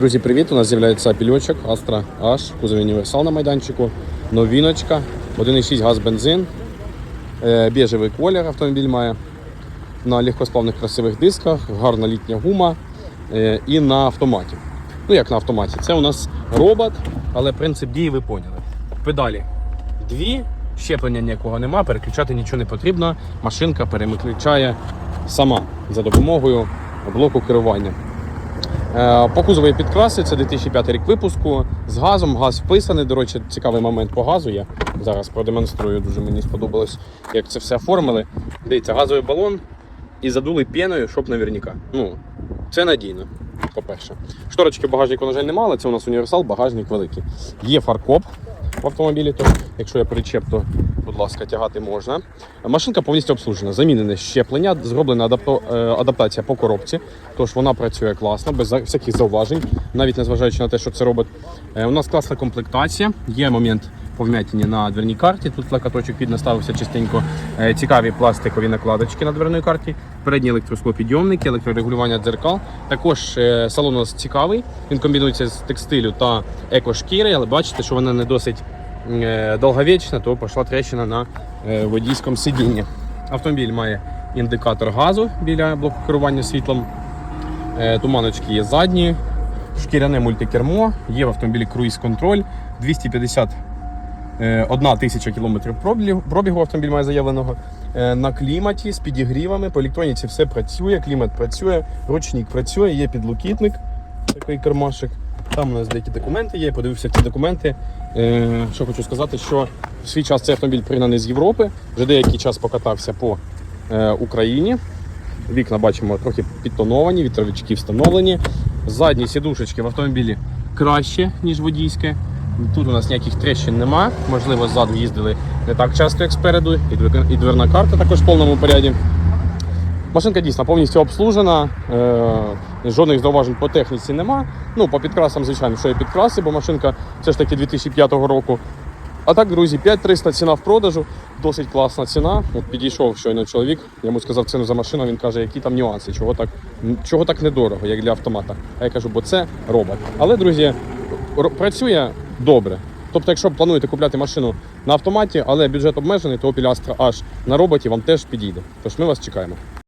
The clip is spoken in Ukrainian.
Друзі, привіт! У нас з'являється пільочок Astra H, кузов універсал на майданчику, новіночка, 1,6 газ бензин, е, біжевий колір автомобіль має, на легкосплавних красивих дисках, гарна літня гума е, і на автоматі. Ну як на автоматі? Це у нас робот, але принцип дії ви поняли. Педалі дві, щеплення ніякого нема, переключати нічого не потрібно. Машинка переключає сама за допомогою блоку керування. Е, По кузову є підкраси, це 2005 рік випуску. З газом, газ вписаний. До речі, цікавий момент по газу Я Зараз продемонструю, дуже мені сподобалось, як це все оформили. Дивіться, газовий балон і задули піною, щоб наверняка. Ну, це надійно, по-перше. Шторочки багажнику, на жаль, немає, це у нас універсал, багажник великий. Є фаркоп в автомобілі, то якщо є причеп, то, будь ласка, тягати можна. Машинка повністю обслужена. Замінене щеплення, зроблена адапто- е, адаптація по коробці, тож вона працює класно, без всяких зауважень, навіть незважаючи на те, що це робить. Е, У нас класна комплектація, є момент по на дверній карті. Тут лакаточок під наставився частенько. Е, Цікаві пластикові накладочки на дверній карті, передні електросклопідйомники, електрорегулювання дзеркал. Також е, салон у нас цікавий. Він комбінується з текстилю та екошкіри, але бачите, що вона не досить е, довговічна, то пішла трещина на водійському сидінні. Автомобіль має індикатор газу біля блоку керування світлом. Туманочки є задні, шкіряне мультикермо, є в автомобілі круїз-контроль, 250 е, одна тисяча кілометрів пробігу, автомобіль має заявленого. Е, На кліматі з підігрівами, по електроніці все працює, клімат працює, ручник працює, є підлокітник, такий кармашик. Там у нас деякі документи є, подивився ці документи. Е, Що хочу сказати, що в свій час цей автомобіль пригнаний з Європи, вже деякий час покатався по е, Україні. Вікна бачимо трохи підтоновані, вітровички встановлені. Задні сідушечки в автомобілі краще, ніж водійське. Тут у нас ніяких тріщин нема. Можливо, ззаду їздили не так часто, як спереду. І дверна карта також в повному поряді. Машинка дійсно повністю обслужена, е, жодних зауважень по техніці нема. Ну, по підкрасам, звичайно, що є підкраси, бо машинка все ж таки 2005 року. А так, друзі, 5300 ціна в продажу, досить класна ціна. От підійшов щойно чоловік, йому сказав ціну за машину, він каже, які там нюанси, чого так, чого так недорого, як для автомата. А я кажу, бо це робот. Але, друзі, працює добре. Тобто, якщо плануєте купляти машину на автоматі, але бюджет обмежений, то Opel Astra H на роботі вам теж підійде. Тож ми вас чекаємо.